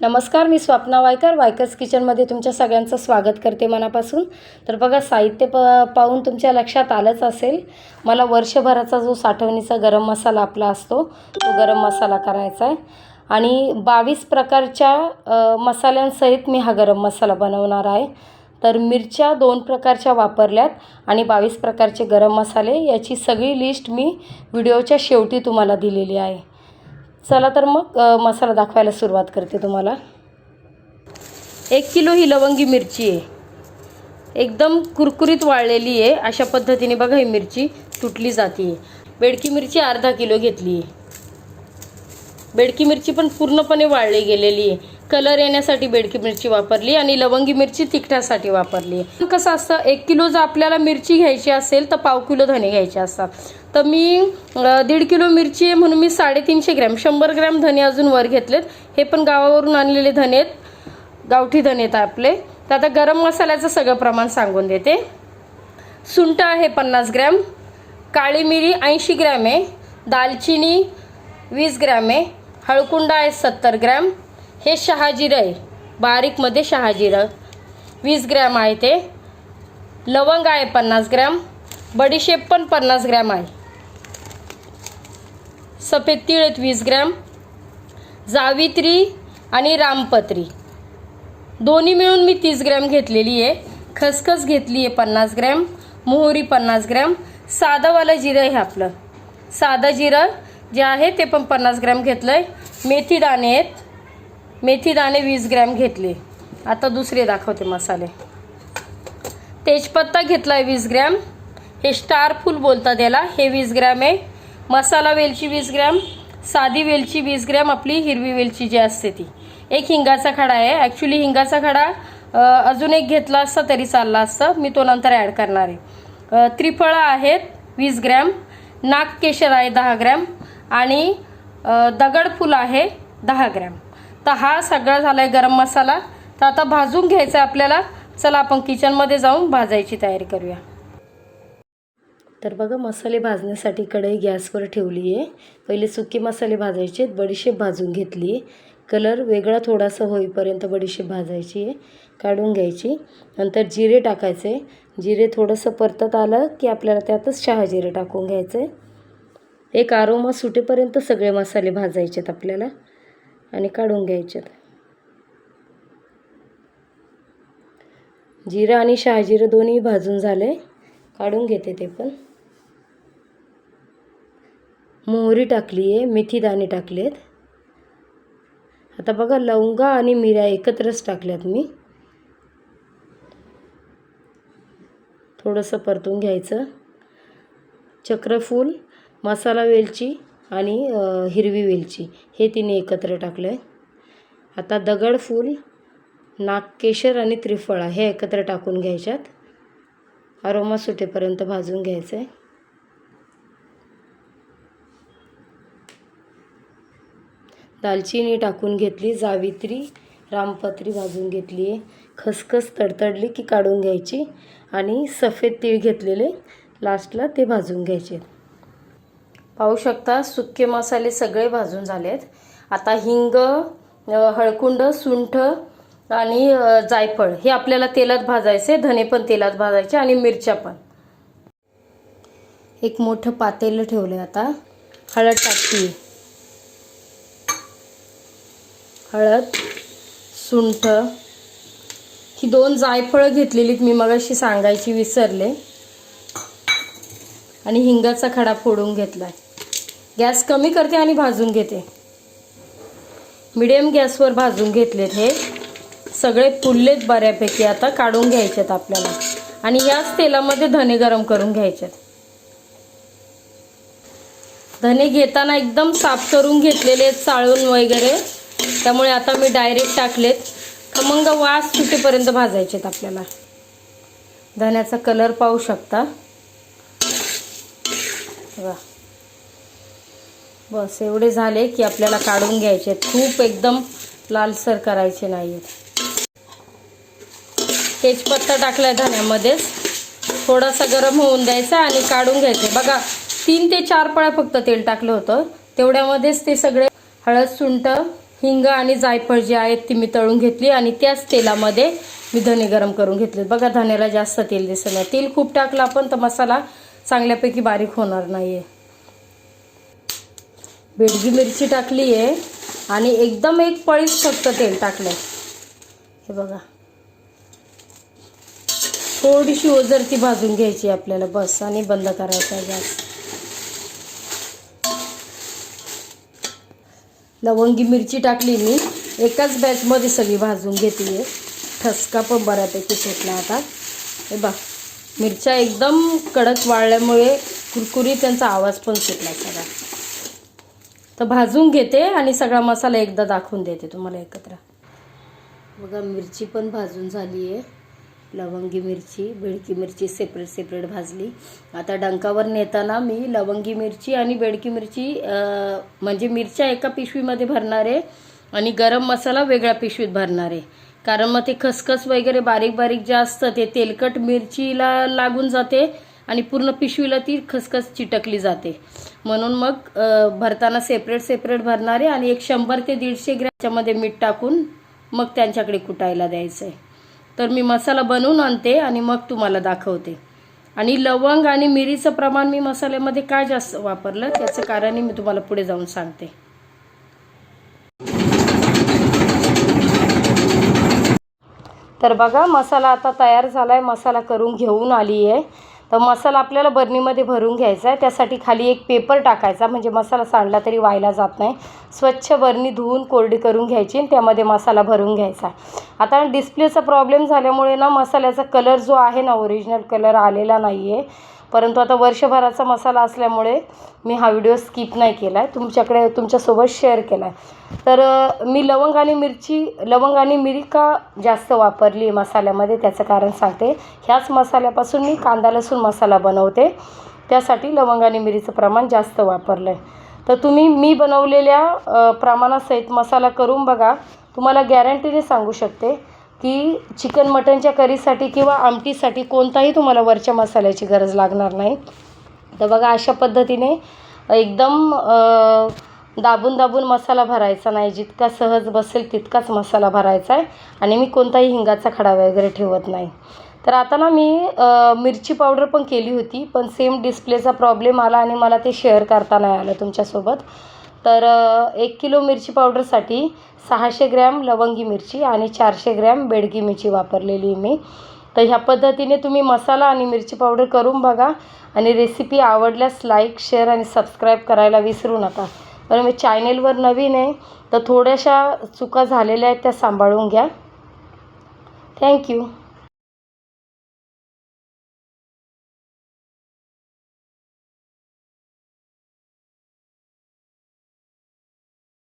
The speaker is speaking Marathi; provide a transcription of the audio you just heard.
नमस्कार मी स्वप्ना वायकर. वायकर्स किचनमध्ये तुमच्या सगळ्यांचं स्वागत करते मनापासून. तर बघा साहित्य प पाहून तुमच्या लक्षात आलंच असेल. मला वर्षभराचा जो साठवणीचा गरम मसाला आपला असतो तो गरम मसाला करायचा आहे. आणि बावीस प्रकारच्या मसाल्यांसहित मी हा गरम मसाला बनवणार आहे. तर मिरच्या दोन प्रकारच्या वापरल्यात आणि बावीस प्रकारचे गरम मसाले याची सगळी लिस्ट मी व्हिडिओच्या शेवटी तुम्हाला दिलेली आहे. चला तर मग मसाला दाखवायला सुरुवात करते तुम्हाला. एक किलो ही लवंगी मिरची आहे. एकदम कुरकुरीत वाळलेली आहे. अशा पद्धतीने बघा ही मिरची तुटली जाते. बेडकी मिरची अर्धा किलो घेतली आहे. बेडकी मिरची पण पूर्णपणे वाळली गेलेली आहे. कलर येण्यासाठी बेडकी मिरची वापरली आणि लवंगी मिरची तिखटासाठी वापरली. कसं असतं एक किलो जर आपल्याला मिरची घ्यायची असेल तर पाव किलो धने घ्यायचे असतात. तर मी दीड किलो मिरची आहे म्हणून मी साडेतीनशे ग्रॅम शंभर ग्रॅम धने अजून वर घेतलेत. हे पण गावावरून आणलेले धने आहेत. गावठी धने आहेत आपले. तर आता गरम मसाल्याचं सगळं प्रमाण सांगून देते. सुंट आहे पन्नास ग्रॅम. काळी मिरी ऐंशी ग्रॅम आहे. दालचिनी वीस ग्रॅम आहे. हळकुंडा आहे सत्तर ग्रॅम. हे शहाजिरं आहे बारीकमध्ये शहाजिरं वीस ग्रॅम आहे ते. लवंग आहे पन्नास ग्रॅम. बडीशेप पण पन्नास ग्रॅम आहे. सफेद तीळ आहेत वीस ग्रॅम. जावित्री आणि रामपत्री. दोन्ही मिळून मी तीस ग्रॅम घेतलेली आहे. खसखस घेतली आहे पन्नास ग्रॅम. मोहरी पन्नास ग्रॅम. साधंवालं जिरं आहे आपलं. साधं जिरं जे आहे ते पण पन्नास ग्रॅम घेतलं आहे मेथी दाणे आहेत. मेथी दाणे वीस ग्रॅम घेतले. आता दुसरे दाखवते मसाले. तेजपत्ता घेतला आहे वीस ग्रॅम. हे स्टार फूल बोलतात याला. हे वीस ग्रॅम आहे. मसाला वेलची वीस ग्रॅम. साधी वेलची वीस ग्रॅम. आपली हिरवी वेलची जी असते ती. एक हिंगाचा खडा आहे. ॲक्च्युली हिंगाचा खडा अजून एक घेतला असता तरी चालला असतं. मी तो नंतर ॲड करणार आहे. त्रिफळं आहेत वीस ग्रॅम. नागकेशर आहे दहा ग्रॅम. आणि अ, दगडफूल आहे दहा ग्रॅम. तर हा सगळा झाला आहे गरम मसाला. तर आता भाजून घ्यायचा आहे आपल्याला. चला आपण किचनमध्ये जाऊन भाजायची तयारी करूया. तर बघा मसाले भाजण्यासाठी कढई गॅसवर ठेवली आहे पहिले सुके मसाले भाजायचे आहेत. बडीशेप भाजून घेतली आहे कलर वेगळा थोडासा होईपर्यंत बडीशेप भाजायची आहे काढून घ्यायची. नंतर जिरे टाकायचे. जिरे थोडंसं परतत आलं की आपल्याला त्यातच शहा जिरे टाकून घ्यायचे एक आरोमा सुटेपर्यंत सगळे मसाले भाजायचे आहेत आपल्याला. आणि काढून घ्यायच्यात. जिरं आणि शहाजिरं दोन्ही भाजून झाले काढून घेते ते पण. मोहरी टाकली आहे मेथी दाणे आहेत आता बघा लवंगा आणि मिऱ्या एकत्रच टाकल्यात मी. थोडंसं परतून घ्यायचं. चक्रफूल मसाला वेलची आणि हिरवी वेलची. हे तिने एकत्र टाकलं आहे आता दगडफूल नागकेशर आणि त्रिफळा हे एकत्र टाकून घ्यायच्यात. अरोमा सुटेपर्यंत भाजून घ्यायचं आहे दालचिनी टाकून घेतली जावित्री रामपत्री भाजून घेतली आहे खसखस तडतडली की काढून घ्यायची आणि सफेद तीळ घेतलेले लास्टला ते भाजून घ्यायचे. पाहू शकता सुके मसाले सगळे भाजून झालेत. आता हिंग हळकुंड सुंठ आणि जायफळ हे आपल्याला तेलात भाजायचे धने पण तेलात भाजायचे आणि मिरच्या पण. एक मोठं पातेलं ठेवलं आता. हळद टाकली हळद सुंठ. ही दोन जायफळं घेतलेलीत मी मगाशी सांगायची विसरले. आणि हिंगाचा खडा फोडून घेतलाय. गॅस कमी करते आणि भाजून घेते. मिडियम गॅसवर भाजून घेतलेत हे. सगळे फुललेत बऱ्यापैकी आता काढून घ्यायचेत आपल्याला. आणि याच तेलामध्ये धने गरम करून घ्यायचेत. धने घेताना एकदम साफ करून घेतलेले आहेत चाळून वगैरे. त्यामुळे आता मी डायरेक्ट टाकलेत. खमंग वास सुटेपर्यंत भाजायचेत आपल्याला. धण्याचा कलर पाहू शकता. वा बस एवढे झाले की आपल्याला काढून घ्यायचे. खूप एकदम लालसर करायचे नाही तेजपत्ता टाकलाय धण्यामध्येच. थोडासा गरम होऊन द्यायचा आणि काढून घ्यायचे. बघा तीन ते चार पळ्या फक्त तेल टाकलं होतं. तेवढ्यामध्येच ते सगळे हळद सुंट हिंग आणि जायफळ जी आहेत ती मी तळून घेतली आणि त्याच तेलामध्ये मी धने गरम करून घेतले बघा धान्याला जास्त तेल दिसत नाही. तेल खूप टाकलं आपण तर मसाला चांगल्यापैकी बारीक होणार नाही आहे बेडगी मिरची टाकली आहे आणि एकदम एक पळीच फक्त तेल टाकलंय. हे बघा. थोडीशी ओझरती भाजून घ्यायची आपल्याला बस आणि बंद करायचा गॅस. लवंगी मिरची टाकली मी. एकाच बॅचमध्ये सगळी भाजून घेतली ठसका पण बऱ्यापैकी सुटला आता. हे बघ मिरच्या एकदम कडक वाळल्यामुळे कुरकुरी त्यांचा आवाज पण सुटला सगळा. तर भाजून घेते आणि सगळा मसाला एकदा दाखवून देते तुम्हाला एकत्र. बघा मिरची पण भाजून झाली आहे. लवंगी मिरची बेडकी मिरची सेपरेट सेपरेट भाजली. आता डंकावर नेताना मी लवंगी मिरची आणि बेडकी मिरची म्हणजे मिरच्या एका पिशवीमध्ये भरणार आहे आणि गरम मसाला वेगळ्या पिशवीत भरणार आहे. कारण मग ते खसखस वगैरे बारीक बारीक जे असतं ते तेलकट मिरचीला लागून जाते. आणि पूर्ण पिशवीला ती खसखस चिटकली जाते. म्हणून मग भरताना सेपरेट सेपरेट भरणारे आणि एक शंभर ते दीडशे ग्रॅमच्यामध्ये मीठ टाकून मग त्यांच्याकडे कुटायला द्यायचं आहे तर मी मसाला बनवून आणते आणि मग तुम्हाला दाखवते. आणि लवंग आणि मिरीचं प्रमाण मी मसाल्यामध्ये काय जास्त वापरलं? त्याचं कारणही मी तुम्हाला पुढे जाऊन सांगते. तर बघा मसाला आता तयार झाला आहे मसाला करून घेऊन आली आहे तर मसाला आपल्याला बरणीमध्ये भरून घ्यायचा आहे. त्यासाठी खाली एक पेपर टाकायचा म्हणजे मसाला सांडला तरी व्हायला जात नाही. स्वच्छ बरणी धुवून कोरडी करून घ्यायची आणि त्यामध्ये मसाला भरून घ्यायचा आता डिस्प्लेचा प्रॉब्लेम झाल्यामुळे ना मसाल्याचा कलर जो आहे ना ओरिजिनल कलर आलेला नाही आहे परंतु आता वर्षभराचा मसाला असल्यामुळे मी हा व्हिडिओ स्किप नाही केला आहे तुमच्याकडे तुमच्यासोबत शेअर केला आहे तर मी लवंग आणि मिरची लवंग आणि मिरी का जास्त वापरली आहे मसाल्यामध्ये. त्याचं कारण सांगते. ह्याच मसाल्यापासून मी कांदा लसूण मसाला बनवते. त्यासाठी लवंग आणि मिरीचं प्रमाण जास्त वापरलं आहे तर तुम्ही मी बनवलेल्या प्रमाणासहित मसाला करून बघा. तुम्हाला गॅरंटीने सांगू शकते. की चिकन मटनच्या करीसाठी किंवा आमटीसाठी कोणताही तुम्हाला वरच्या मसाल्याची गरज लागणार नाही. तर बघा अशा पद्धतीने एकदम दाबून दाबून मसाला भरायचा नाही. जितका सहज बसेल तितकाच मसाला भरायचा आहे. आणि मी कोणताही हिंगाचा खडा वगैरे ठेवत नाही. तर आता ना मी मिरची पावडर पण केली होती. पण सेम डिस्प्लेचा प्रॉब्लेम आला आणि मला ते शेअर करता नाही आलं तुमच्यासोबत. तर एक किलो मिरची पावडरसाठी सहाशे ग्रॅम लवंगी मिरची आणि चारशे ग्रॅम बेडगी मिरची वापरलेली मी. तर ह्या पद्धतीने तुम्ही मसाला आणि मिरची पावडर करून बघा आणि रेसिपी आवडल्यास लाईक शेअर आणि सबस्क्राईब करायला विसरू नका. पण मी चॅनेलवर नवीन आहे तर थोड्याशा चुका झालेल्या आहेत त्या सांभाळून घ्या. थँक्यू.